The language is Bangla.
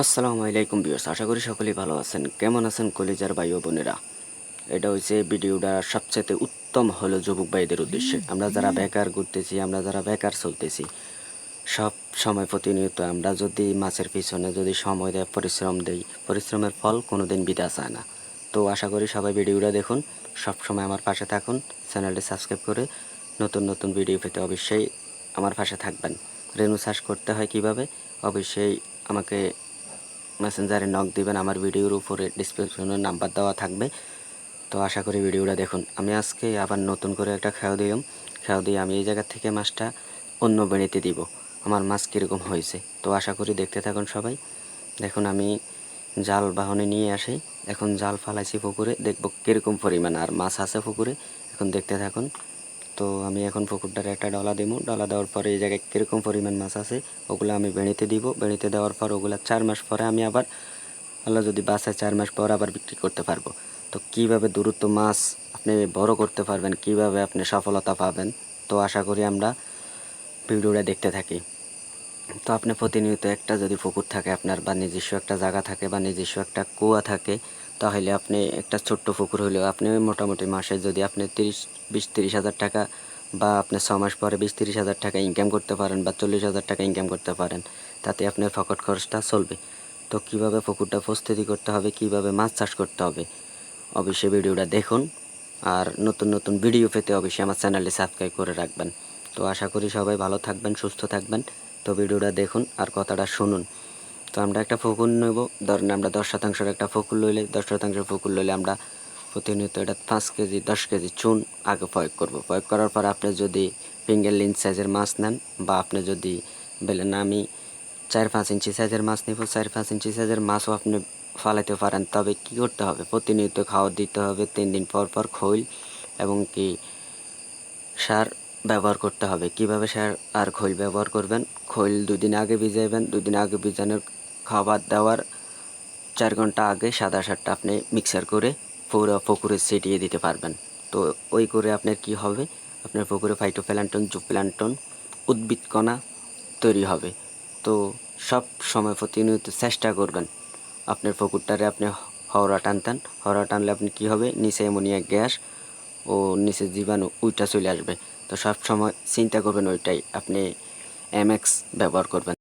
আসসালামু আলাইকুম বিয়স আশা করি সকলেই ভালো আছেন। কেমন আছেন কলিজার ভাই ও বোনেরা? এটা হচ্ছে ভিডিওটা সবচেয়ে উত্তম হলো যুবক ভাইদের উদ্দেশ্যে। আমরা যারা বেকার ঘুরতেছি আমরা যারা বেকার চলতেছি সব সময় প্রতিনিয়ত আমরা যদি মাছের পিছনে যদি সময় দেয় পরিশ্রম দেই পরিশ্রমের ফল কোনোদিন বিদা চায় না। তো আশা করি সবাই ভিডিওটা দেখুন সব সময় আমার পাশে থাকুন চ্যানেলটি সাবস্ক্রাইব করে নতুন নতুন ভিডিও পেতে অবশ্যই আমার পাশে থাকবেন। রেনু চাষ করতে হয় কীভাবে? অবশ্যই আমাকে মেসেঞ্জারে নক দিবেন, আমার ভিডিওর উপরে ডিসক্রিপশনে নাম্বার দেওয়া থাকবে। তো আশা করি ভিডিওটা দেখুন। আমি আজকে আবার নতুন করে একটা খেয়াও দিলাম খেয়াও দিয়ে আমি এই জায়গা থেকে মাছটা অন্য বেড়িতে দিব। আমার মাছ কীরকম হয়েছে? তো আশা করি দেখতে থাকুন সবাই। দেখুন, আমি জাল বাহনে নিয়ে আসি। এখন জাল ফালাইছি পুকুরে, দেখব কীরকম পরিমাণ। আর মাছ আছে পুকুরে, এখন দেখতে থাকুন। তো আমি এখন পুকুরটারে একটা ডলা দিব। ডলা দেওয়ার পরে এই জায়গায় কীরকম পরিমাণ মাছ আছে, ওগুলো আমি বেড়িতে দিব। বেড়িতে দেওয়ার পর ওগুলো চার মাস পরে আমি আবার আল্লাহ যদি বাসায় চার মাস পর আবার বিক্রি করতে পারব। তো কীভাবে দূরত্ব মাছ আপনি বড় করতে পারবেন, কীভাবে আপনি সফলতা পাবেন, তো আশা করি আমরা ভিডিওটা দেখতে থাকি। তো আপনি প্রতিনিয়ত একটা যদি পুকুর থাকে আপনার বা নিজস্ব একটা জায়গা থাকে বা নিজস্ব একটা কুয়া থাকে তাহলে আপনি একটা ছোট্ট পুকুর হলেও আপনি মোটামুটি মাসে যদি আপনি তিরিশ, বিশ, তিরিশ হাজার টাকা বা আপনি ছ মাস পরে বিশ, তিরিশ হাজার টাকা ইনকাম করতে পারেন বা চল্লিশ হাজার টাকা ইনকাম করতে পারেন, তাতে আপনার ফকট খরচটা চলবে। তো কীভাবে পুকুরটা প্রস্তুতি করতে হবে, কীভাবে মাছ চাষ করতে হবে, অবশ্যই ভিডিওটা দেখুন। আর নতুন নতুন ভিডিও পেতে অবশ্যই আমার চ্যানেলটি সাবস্ক্রাইব করে রাখবেন। তো আশা করি সবাই ভালো থাকবেন, সুস্থ থাকবেন। তো ভিডিওটা দেখুন আর কথাটা শুনুন। তো আমরা একটা ফকুর নেব। ধরেন আমরা দশ শতাংশের একটা ফকুর লইলে, দশ শতাংশের ফকুর লইলে আমরা প্রতিনিয়ত এটা পাঁচ কেজি, দশ কেজি চুন আগে প্রয়োগ করব। প্রয়োগ করার পর আপনি যদি ফিঙ্গার লিঞ্চ সাইজের মাছ নেন বা আপনি যদি বলেন আমি চার পাঁচ ইঞ্চি সাইজের মাছ নিব, চার পাঁচ ইঞ্চি সাইজের মাছও আপনি ফালাইতে পারেন। তবে কি করতে হবে? প্রতিনিয়ত খাওয়া দিতে হবে, তিন দিন পর পর খৈল এবং কি সার ব্যবহার করতে হবে। কীভাবে সার আর খৈল ব্যবহার করবেন? খৈল দুদিন আগে ভিজাইবেন, দুদিন আগে ভিজানোর খাবার দেওয়ার চার ঘণ্টা আগে সাদা সারটা আপনি মিক্সার করে পুরো পুকুরে ছিটিয়ে দিতে পারবেন। তো ওই করে আপনার কি হবে? আপনার পুকুরে ফাইটোপ্ল্যান্টন জুপ্ল্যান্টন উদ্ভিদ কণা তৈরি হবে। তো সব সময় প্রতিনিয়ত চেষ্টা করবেন আপনার পুকুরটারে আপনি হাওড়া টানতেন। হওড়া টানলে আপনি কি হবে? নিচে অ্যামোনিয়া গ্যাস ও নিচে জীবাণু ওইটা চলে আসবে। তো সব সময় চিন্তা করবেন ওইটাই। আপনি এমএক্স ব্যবহার করবেন।